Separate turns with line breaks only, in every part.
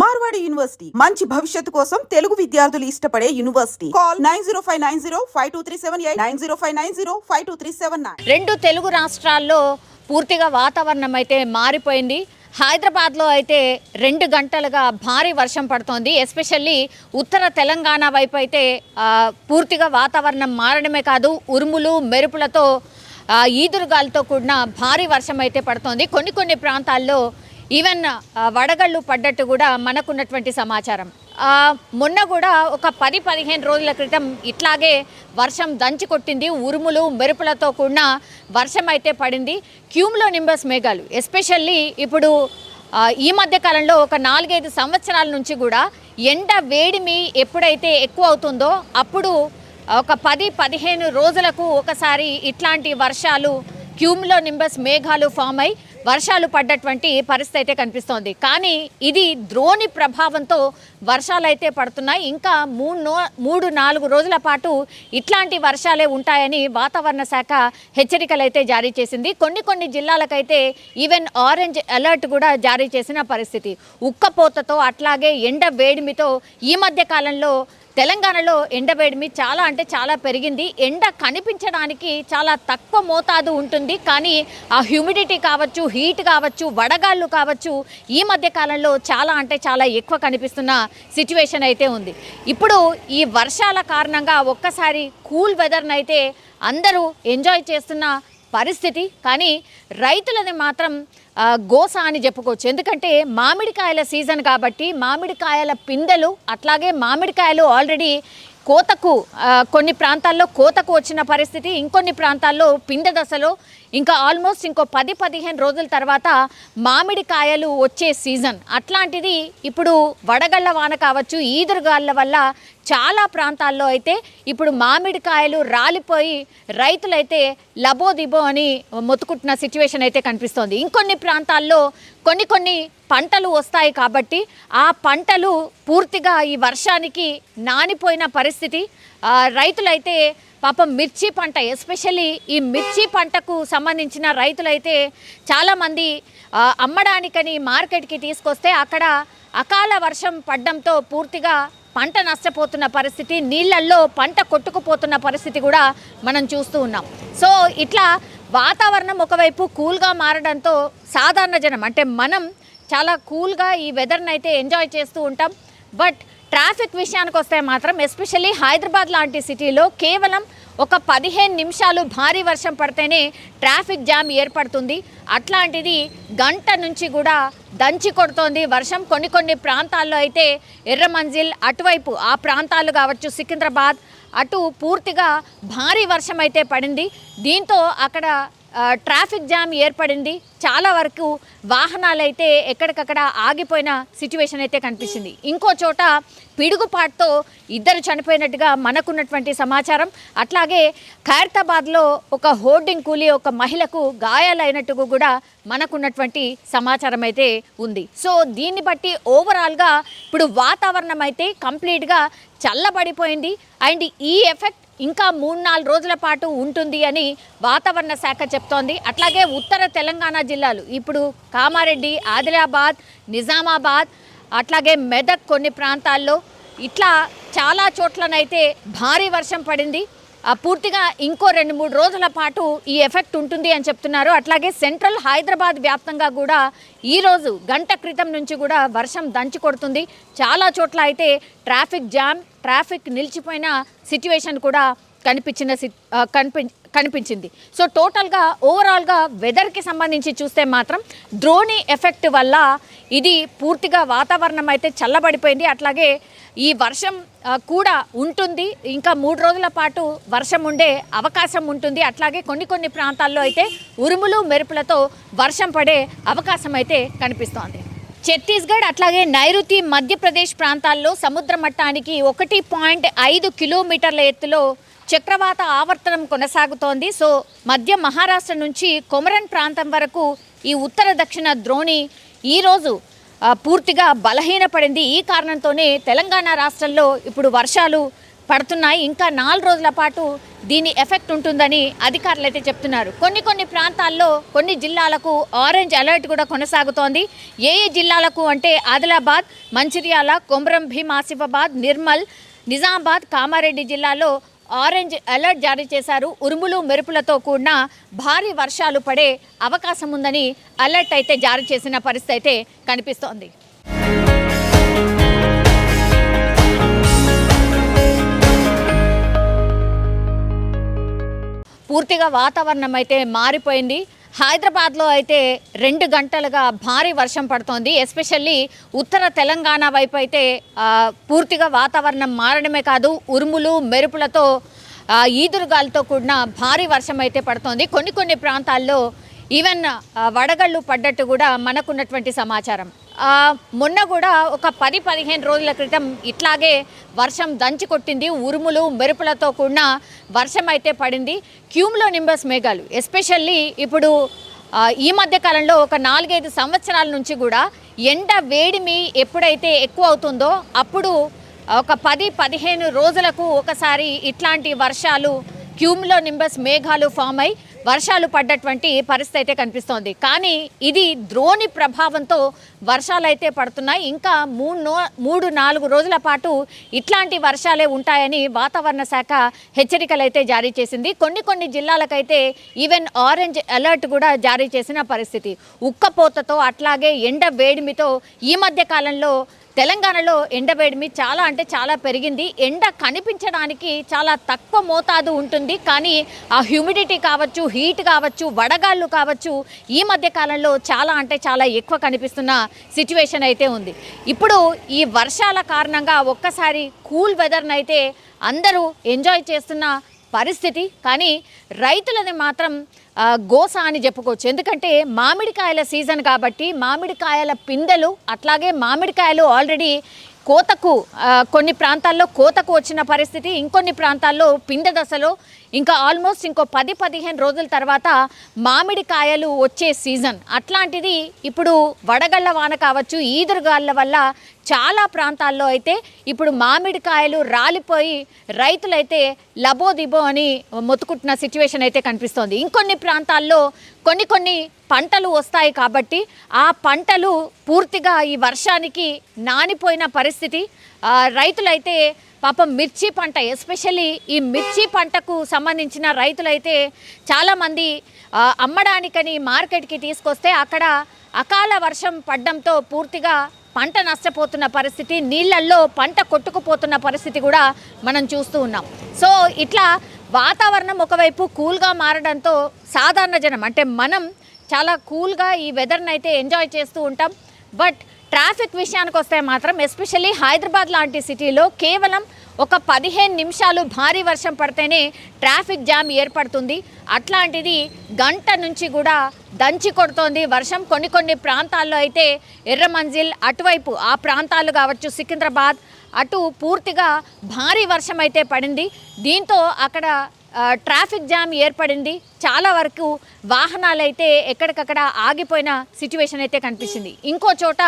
Marwadi university మంచి భవిష్యత్తు కోసం తెలుగు విద్యార్థులు ఇష్టపడే university call nine zero five nine zero five two three seven eight nine zero five nine zero five two three seven
nine రెండు తెలుగు రాష్ట్రాల్లో పూర్తిగా వాతావరణం అయితే మారిపోయింది హైదరాబాద్లో అయితే రెండు గంటలుగా భారీ వర్షం పడుతోంది ఎస్పెషల్లీ ఉత్తర తెలంగాణ వైపు అయితే పూర్తిగా వాతావరణం మారడమే కాదు ఉరుములు మెరుపులతో ఈదురుగాలతో కూడిన భారీ వర్షం అయితే పడుతోంది కొన్ని కొన్ని ప్రాంతాల్లో ఈవెన్ వడగళ్ళు పడ్డట్టు కూడా మనకున్నటువంటి సమాచారం మొన్న కూడా ఒక పది పదిహేను రోజుల క్రితం ఇట్లాగే వర్షం దంచి కొట్టింది ఉరుములు మెరుపులతో కూడిన వర్షం అయితే పడింది క్యూమ్లో నింబస్ మేఘాలు ఎస్పెషల్లీ ఇప్పుడు ఈ మధ్య కాలంలో ఒక నాలుగైదు సంవత్సరాల నుంచి కూడా ఎండ వేడిమి ఎప్పుడైతే ఎక్కువ అవుతుందో అప్పుడు ఒక పది పదిహేను రోజులకు ఒకసారి ఇట్లాంటి వర్షాలు క్యూమ్లో నింబస్ మేఘాలు ఫామ్ అయి వర్షాలు పడ్డటువంటి పరిస్థితి అయితే కనిపిస్తోంది కానీ ఇది ద్రోణి ప్రభావంతో వర్షాలు అయితే పడుతున్నాయి ఇంకా మూడు మూడు నాలుగు రోజుల పాటు ఇట్లాంటి వర్షాలే ఉంటాయని వాతావరణ శాఖ హెచ్చరికలు అయితే జారీ చేసింది కొన్ని కొన్ని జిల్లాలకైతే ఈవెన్ ఆరెంజ్ అలర్ట్ కూడా జారీ చేసిన పరిస్థితి ఉక్కపోతతో అట్లాగే ఎండ వేడిమితో ఈ మధ్య కాలంలో తెలంగాణలో ఎండవేడిమి చాలా అంటే చాలా పెరిగింది ఎండ కనిపించడానికి చాలా తక్కువ మోతాదు ఉంటుంది కానీ ఆ హ్యూమిడిటీ కావచ్చు హీట్ కావచ్చు వడగాళ్ళు కావచ్చు ఈ మధ్య కాలంలో చాలా అంటే చాలా ఎక్కువ కనిపిస్తున్న సిచ్యువేషన్ అయితే ఉంది ఇప్పుడు ఈ వర్షాల కారణంగా ఒక్కసారి కూల్ అయితే అందరూ ఎంజాయ్ చేస్తున్న పరిస్థితి కానీ రైతులది మాత్రం గోస అని చెప్పుకోవచ్చు ఎందుకంటే మామిడికాయల సీజన్ కాబట్టి మామిడికాయల పిందెలు అట్లాగే మామిడికాయలు ఆల్రెడీ కోతకు కొన్ని ప్రాంతాల్లో కోతకు వచ్చిన పరిస్థితి ఇంకొన్ని ప్రాంతాల్లో పిండ దశలో ఇంకా ఆల్మోస్ట్ ఇంకో పది పదిహేను రోజుల తర్వాత మామిడికాయలు వచ్చే సీజన్ అట్లాంటిది ఇప్పుడు వడగళ్ళ వాన కావచ్చు ఈదురుగాళ్ళ వల్ల చాలా ప్రాంతాల్లో అయితే ఇప్పుడు మామిడికాయలు రాలిపోయి రైతులైతే లబోదిబో అని మొత్తుకుంటున్న సిచ్యువేషన్ అయితే కనిపిస్తోంది ఇంకొన్ని ప్రాంతాల్లో కొన్ని కొన్ని పంటలు వస్తాయి కాబట్టి ఆ పంటలు పూర్తిగా ఈ వర్షానికి నానిపోయిన పరిస్థితి రైతులైతే పాపం మిర్చి పంట ఎస్పెషల్లీ ఈ మిర్చి పంటకు సంబంధించిన రైతులైతే చాలామంది అమ్మడానికని మార్కెట్కి తీసుకొస్తే అక్కడ అకాల వర్షం పడడంతో పూర్తిగా పంట నష్టపోతున్న పరిస్థితి నీళ్ళల్లో పంట కొట్టుకుపోతున్న పరిస్థితి కూడా మనం చూస్తూ ఉన్నాం సో ఇట్లా వాతావరణం ఒకవైపు కూల్గా మారడంతో సాధారణ జనం అంటే మనం చాలా కూల్గా ఈ వెదర్ని అయితే ఎంజాయ్ చేస్తూ ఉంటాం బట్ ట్రాఫిక్ విషయానికి వస్తే మాత్రం ఎస్పెషల్లీ హైదరాబాద్ లాంటి సిటీలో కేవలం ఒక పదిహేను నిమిషాలు భారీ వర్షం పడితేనే ట్రాఫిక్ జామ్ ఏర్పడుతుంది అట్లాంటిది గంట నుంచి కూడా దంచి కొడుతోంది వర్షం కొన్ని కొన్ని ప్రాంతాల్లో అయితే ఎర్రమంజిల్ అటువైపు ఆ ప్రాంతాలు కావచ్చు సికింద్రాబాద్ అటు పూర్తిగా భారీ వర్షం అయితే పడింది దీంతో అక్కడ ట్రాఫిక్ జామ్ ఏర్పడింది చాలా వరకు వాహనాలు అయితే ఎక్కడికక్కడ ఆగిపోయిన సిచ్యువేషన్ అయితే కనిపించింది ఇంకో చోట పిడుగుపాటుతో ఇద్దరు చనిపోయినట్టుగా మనకున్నటువంటి సమాచారం అట్లాగే ఖైరతాబాద్లో ఒక హోర్డింగ్ కూలి ఒక మహిళకు గాయాలైనట్టుగా కూడా మనకున్నటువంటి సమాచారం అయితే ఉంది సో దీన్ని బట్టి ఓవరాల్గా ఇప్పుడు వాతావరణం అయితే కంప్లీట్గా చల్లబడిపోయింది అండ్ ఈ ఎఫెక్ట్ ఇంకా మూడు నాలుగు రోజుల పాటు ఉంటుంది అని వాతావరణ శాఖ చెప్తోంది అట్లాగే ఉత్తర తెలంగాణ జిల్లాలు ఇప్పుడు కామారెడ్డి ఆదిలాబాద్ నిజామాబాద్ అట్లాగే మెదక్ కొన్ని ప్రాంతాల్లో ఇట్లా చాలా చోట్లనైతే భారీ వర్షం పడింది పూర్తిగా ఇంకో రెండు మూడు రోజుల పాటు ఈ ఎఫెక్ట్ ఉంటుంది అని చెప్తున్నారు అట్లాగే సెంట్రల్ హైదరాబాద్ వ్యాప్తంగా కూడా ఈరోజు గంట క్రితం నుంచి కూడా వర్షం దంచి కొడుతుంది చాలా చోట్ల అయితే ట్రాఫిక్ జామ్ ట్రాఫిక్ నిలిచిపోయిన సిట్యువేషన్ కూడా కనిపించిన సి కనిపి కనిపించింది సో టోటల్గా ఓవరాల్గా వెదర్కి సంబంధించి చూస్తే మాత్రం ద్రోణి ఎఫెక్ట్ వల్ల ఇది పూర్తిగా వాతావరణం అయితే చల్లబడిపోయింది అట్లాగే ఈ వర్షం కూడా ఉంటుంది ఇంకా మూడు రోజుల పాటు వర్షం ఉండే అవకాశం ఉంటుంది అట్లాగే కొన్ని కొన్ని ప్రాంతాల్లో అయితే ఉరుములు మెరుపులతో వర్షం పడే అవకాశం అయితే కనిపిస్తోంది ఛత్తీస్గఢ్ అట్లాగే నైరుతి మధ్యప్రదేశ్ ప్రాంతాల్లో సముద్ర మట్టానికి ఒకటి పాయింట్ ఐదు కిలోమీటర్ల ఎత్తులో చక్రవాత ఆవర్తనం కొనసాగుతోంది సో మధ్య మహారాష్ట్ర నుంచి కొమరన్ ప్రాంతం వరకు ఈ ఉత్తర దక్షిణ ద్రోణి ఈరోజు పూర్తిగా బలహీనపడింది ఈ కారణంతోనే తెలంగాణ రాష్ట్రంలో ఇప్పుడు వర్షాలు పడుతున్నాయి ఇంకా నాలుగు రోజుల పాటు దీని ఎఫెక్ట్ ఉంటుందని అధికారులు అయితే చెప్తున్నారు కొన్ని కొన్ని ప్రాంతాల్లో కొన్ని జిల్లాలకు ఆరెంజ్ అలర్ట్ కూడా కొనసాగుతోంది ఏ ఏ జిల్లాలకు అంటే ఆదిలాబాద్ మంచిర్యాల కొమరం భీమాసిఫాబాద్ ఆసిఫాబాద్ నిర్మల్ నిజామాబాద్ కామారెడ్డి జిల్లాలో ఆరెంజ్ అలర్ట్ జారీ చేశారు ఉరుములు మెరుపులతో కూడిన భారీ వర్షాలు పడే అవకాశం ఉందని అలర్ట్ అయితే జారీ చేసిన పరిస్థితి అయితే కనిపిస్తోంది పూర్తిగా వాతావరణం అయితే మారిపోయింది హైదరాబాద్లో అయితే రెండు గంటలుగా భారీ వర్షం పడుతోంది ఎస్పెషల్లీ ఉత్తర తెలంగాణ వైపు అయితే పూర్తిగా వాతావరణం మారడమే కాదు ఉరుములు మెరుపులతో ఈదురుగాలతో కూడిన భారీ వర్షం అయితే పడుతోంది కొన్ని కొన్ని ప్రాంతాల్లో ఈవెన్ వడగళ్ళు పడ్డట్టు కూడా మనకున్నటువంటి సమాచారం మొన్న కూడా ఒక పది పదిహేను రోజుల క్రితం ఇట్లాగే వర్షం దంచి కొట్టింది ఉరుములు మెరుపులతో కూడిన వర్షం అయితే పడింది క్యూమ్లో నింబస్ మేఘాలు ఎస్పెషల్లీ ఇప్పుడు ఈ మధ్య కాలంలో ఒక నాలుగైదు సంవత్సరాల నుంచి కూడా ఎండ వేడిమి ఎప్పుడైతే ఎక్కువ అవుతుందో అప్పుడు ఒక పది పదిహేను రోజులకు ఒకసారి ఇట్లాంటి వర్షాలు క్యూమ్లో నింబస్ మేఘాలు ఫామ్ అయి వర్షాలు పడ్డటువంటి పరిస్థితి అయితే కనిపిస్తోంది కానీ ఇది ద్రోణి ప్రభావంతో వర్షాలు అయితే పడుతున్నాయి ఇంకా మూడు మూడు నాలుగు రోజుల పాటు ఇట్లాంటి వర్షాలే ఉంటాయని వాతావరణ శాఖ హెచ్చరికలు అయితే జారీ చేసింది కొన్ని కొన్ని జిల్లాలకైతే ఈవెన్ ఆరెంజ్ అలర్ట్ కూడా జారీ చేసిన పరిస్థితి ఉక్కపోతతో అట్లాగే ఎండ వేడిమితో ఈ మధ్య కాలంలో తెలంగాణలో ఎండవేడిమి చాలా అంటే చాలా పెరిగింది ఎండ కనిపించడానికి చాలా తక్కువ మోతాదు ఉంటుంది కానీ ఆ హ్యూమిడిటీ కావచ్చు హీట్ కావచ్చు వడగాళ్ళు కావచ్చు ఈ మధ్య కాలంలో చాలా అంటే చాలా ఎక్కువ కనిపిస్తున్న సిచ్యువేషన్ అయితే ఉంది ఇప్పుడు ఈ వర్షాల కారణంగా ఒక్కసారి కూల్ వెదర్నైతే అందరూ ఎంజాయ్ చేస్తున్న పరిస్థితి కానీ రైతులది మాత్రం గోస అని చెప్పుకోవచ్చు ఎందుకంటే మామిడికాయల సీజన్ కాబట్టి మామిడికాయల పిందెలు అట్లాగే మామిడికాయలు ఆల్రెడీ కోతకు కొన్ని ప్రాంతాల్లో కోతకు వచ్చిన పరిస్థితి ఇంకొన్ని ప్రాంతాల్లో పిండ దశలో ఇంకా ఆల్మోస్ట్ ఇంకో పది పదిహేను రోజుల తర్వాత మామిడి కాయలు వచ్చే సీజన్ అట్లాంటిది ఇప్పుడు వడగళ్ళ వాన కావచ్చు ఈదురుగాళ్ళ వల్ల చాలా ప్రాంతాల్లో అయితే ఇప్పుడు మామిడి కాయలు రాలిపోయి రైతులైతే లబోదిబో అని మొత్తుకుంటున్న సిచ్యువేషన్ అయితే కనిపిస్తోంది ఇంకొన్ని ప్రాంతాల్లో కొన్ని కొన్ని పంటలు వస్తాయి కాబట్టి ఆ పంటలు పూర్తిగా ఈ వర్షానికి నానిపోయిన పరిస్థితి రైతులైతే పాపం మిర్చి పంట ఎస్పెషల్లీ ఈ మిర్చి పంటకు సంబంధించిన రైతులైతే చాలామంది అమ్మడానికని మార్కెట్కి తీసుకొస్తే అక్కడ అకాల వర్షం పడడంతో పూర్తిగా పంట నష్టపోతున్న పరిస్థితి నీళ్ళల్లో పంట కొట్టుకుపోతున్న పరిస్థితి కూడా మనం చూస్తూ ఉన్నాం సో ఇట్లా వాతావరణం ఒకవైపు కూల్గా మారడంతో సాధారణ జనం అంటే మనం చాలా కూల్గా ఈ వెదర్ని అయితే ఎంజాయ్ చేస్తూ ఉంటాం బట్ ట్రాఫిక్ విషయానికి వస్తే మాత్రం ఎస్పెషల్లీ హైదరాబాద్ లాంటి సిటీలో కేవలం ఒక పదిహేను నిమిషాలు భారీ వర్షం పడితేనే ట్రాఫిక్ జామ్ ఏర్పడుతుంది అట్లాంటిది గంట నుంచి కూడా దంచి కొడుతోంది వర్షం కొన్ని కొన్ని ప్రాంతాల్లో అయితే ఎర్రమంజిల్ అటువైపు ఆ ప్రాంతాలు కావచ్చు సికింద్రాబాద్ అటు పూర్తిగా భారీ వర్షం అయితే పడింది దీంతో అక్కడ ట్రాఫిక్ జామ్ ఏర్పడింది చాలా వరకు వాహనాలు అయితే ఎక్కడికక్కడ ఆగిపోయిన సిచ్యువేషన్ అయితే కనిపించింది ఇంకో చోట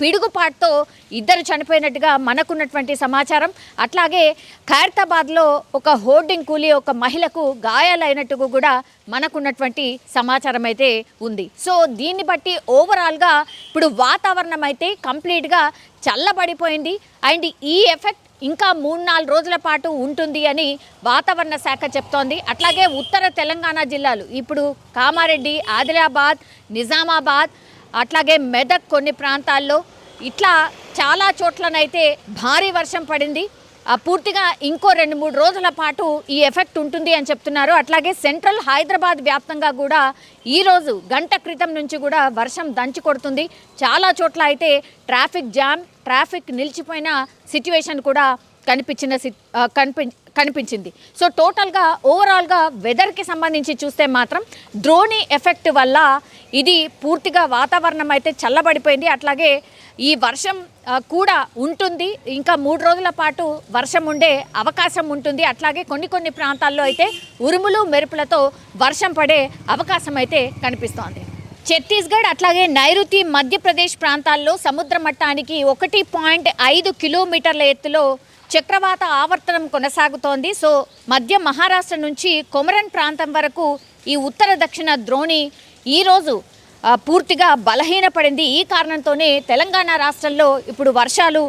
పిడుగుపాటుతో ఇద్దరు చనిపోయినట్టుగా మనకున్నటువంటి సమాచారం అట్లాగే ఖైరతాబాద్లో ఒక హోర్డింగ్ కూలి ఒక మహిళకు గాయాలైనట్టుగా కూడా మనకున్నటువంటి సమాచారం అయితే ఉంది సో దీన్ని బట్టి ఓవరాల్గా ఇప్పుడు వాతావరణం అయితే కంప్లీట్గా చల్లబడిపోయింది అండ్ ఈ ఎఫెక్ట్ ఇంకా మూడు నాలుగు రోజుల పాటు ఉంటుంది అని వాతావరణ శాఖ చెప్తోంది అట్లాగే ఉత్తర తెలంగాణ జిల్లాలు ఇప్పుడు కామారెడ్డి ఆదిలాబాద్ నిజామాబాద్ అట్లాగే మెదక్ కొన్ని ప్రాంతాల్లో ఇట్లా చాలా చోట్లనైతే భారీ వర్షం పడింది పూర్తిగా ఇంకో రెండు మూడు రోజుల పాటు ఈ ఎఫెక్ట్ ఉంటుంది అని చెప్తున్నారు అట్లాగే సెంట్రల్ హైదరాబాద్ వ్యాప్తంగా కూడా ఈరోజు గంట క్రితం నుంచి కూడా వర్షం దంచి కొడుతుంది చాలా చోట్ల అయితే ట్రాఫిక్ జామ్ ట్రాఫిక్ నిలిచిపోయిన సిట్యువేషన్ కూడా కనిపించిన సి కనిపి కనిపించింది సో టోటల్గా ఓవరాల్గా వెదర్కి సంబంధించి చూస్తే మాత్రం ద్రోణి ఎఫెక్ట్ వల్ల ఇది పూర్తిగా వాతావరణం అయితే చల్లబడిపోయింది అట్లాగే ఈ వర్షం కూడా ఉంటుంది ఇంకా మూడు రోజుల పాటు వర్షం ఉండే అవకాశం ఉంటుంది అట్లాగే కొన్ని కొన్ని ప్రాంతాల్లో అయితే ఉరుములు మెరుపులతో వర్షం పడే అవకాశం అయితే కనిపిస్తోంది ఛత్తీస్గఢ్ అట్లాగే నైరుతి మధ్యప్రదేశ్ ప్రాంతాల్లో సముద్ర మట్టానికి ఒకటి పాయింట్ ఐదు కిలోమీటర్ల ఎత్తులో చక్రవాత ఆవర్తనం కొనసాగుతోంది సో మధ్య మహారాష్ట్ర నుంచి కొమరన్ ప్రాంతం వరకు ఈ ఉత్తర దక్షిణ ద్రోణి ఈరోజు పూర్తిగా బలహీనపడింది ఈ కారణంతోనే తెలంగాణ రాష్ట్రంలో ఇప్పుడు వర్షాలు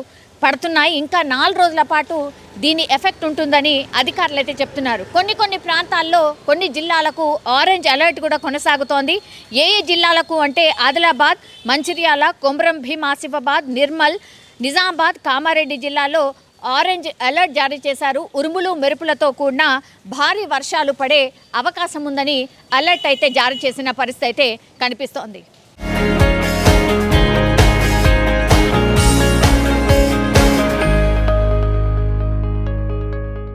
పడుతున్నాయి ఇంకా నాలుగు రోజుల పాటు దీని ఎఫెక్ట్ ఉంటుందని అధికారులు అయితే చెప్తున్నారు కొన్ని కొన్ని ప్రాంతాల్లో కొన్ని జిల్లాలకు ఆరెంజ్ అలర్ట్ కూడా కొనసాగుతోంది ఏ ఏ జిల్లాలకు అంటే ఆదిలాబాద్ మంచిర్యాల కొమరం భీమాసిఫాబాద్ ఆసిఫాబాద్ నిర్మల్ నిజామాబాద్ కామారెడ్డి జిల్లాలో ఆరెంజ్ అలర్ట్ జారీ చేశారు ఉరుములు మెరుపులతో కూడిన భారీ వర్షాలు పడే అవకాశం ఉందని అలర్ట్ అయితే జారీ చేసిన పరిస్థితి అయితే కనిపిస్తోంది